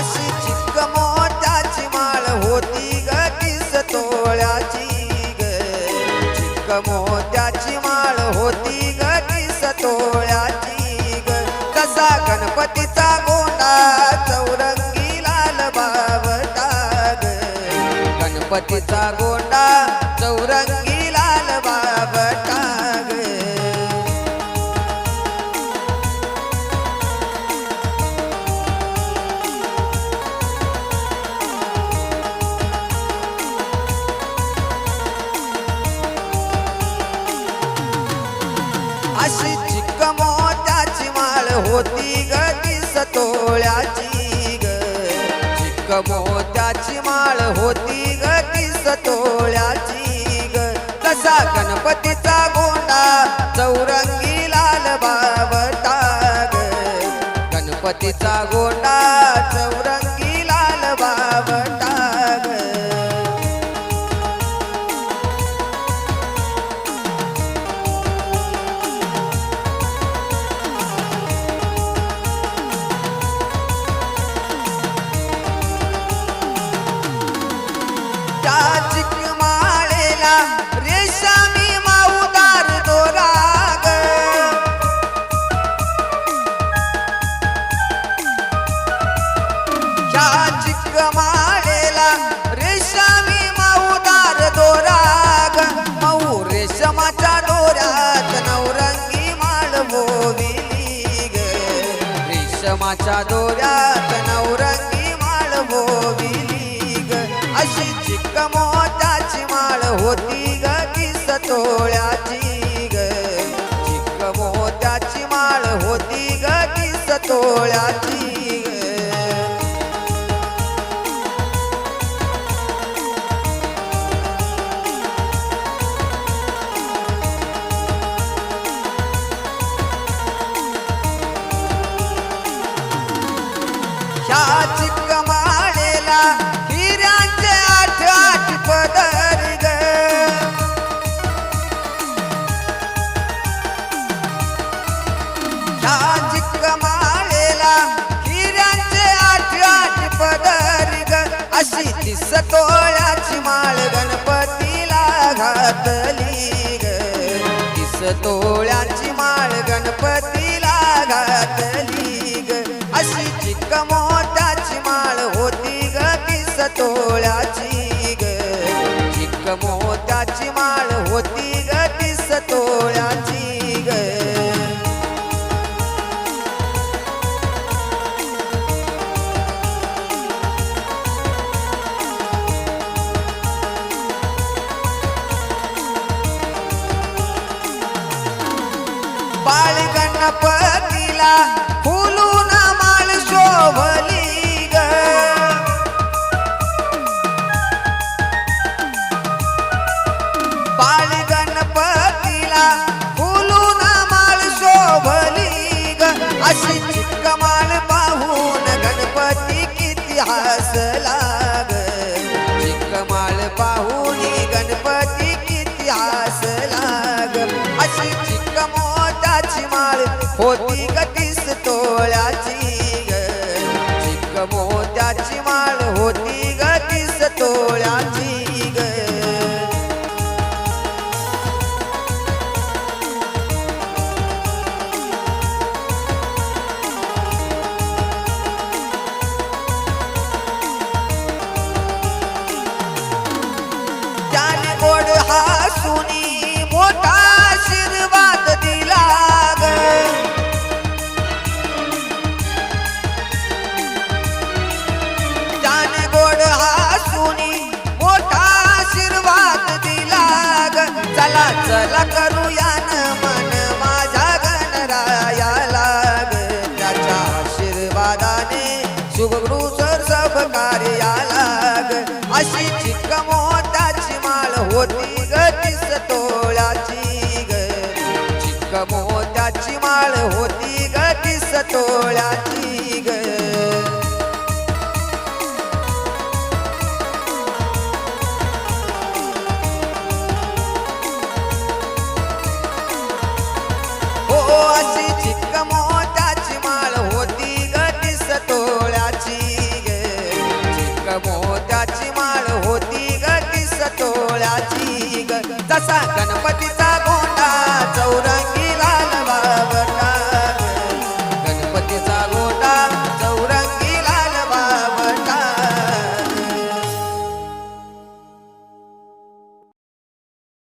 अशी चिक्क मोत्याची माळ होती ग तीस तोळ्याची ग. चिक्क मोत्याची माळ होती ग तीस तोळ्याची ग. कसा गणपतीचा गोंडा चौरंगी लाल बावटा ग. गणपतीचा गोंडा चौरंगी होती ग तीस तोळ्याची ग. चिक्क मोत्याची माळ होती ग तीस तोळ्याची ग. कसा गणपतीचा गोंडा चौरंगी लाल बाबता ग. गणपतीचा गोंडा चौरंगी लाल बाबता त्या मऊ दोऱ्यात नवरंगी माळ भोविली ग. माळ अशी चिक्क मोत्याची माळ होती ग किस तोळ्याची ग. चिक्क मोत्याची माळ होती ग किस तोळ्याची तोळ्याची माळ गणपतीला घातली ग. अशी चिक्क मोत्याची माळ होती ग किस तोळ्याची ग. चिक्क मोत्याची माळ होती बाळ गणपतीला फुलून माळ शोभली ग. बाळ गणपतीला फुलून माळ शोभली ग. अशी चिक्क माळ पाहून गणपती किती हसला. होती ग तोळ्याची ग. मोत्याची माळ होती ग तोळ्याची ग. त्याने गोड हा सुनी चला करूया न मन माझा गणरायाला ग त्याच्या आशीर्वादाने शुभगृह सर सब कार्याला अशी चिक्क मोत्याची माळ होती. मोत्याची माळ होती ग ती गसा ग गणपतीचा गोंडा चौरंगी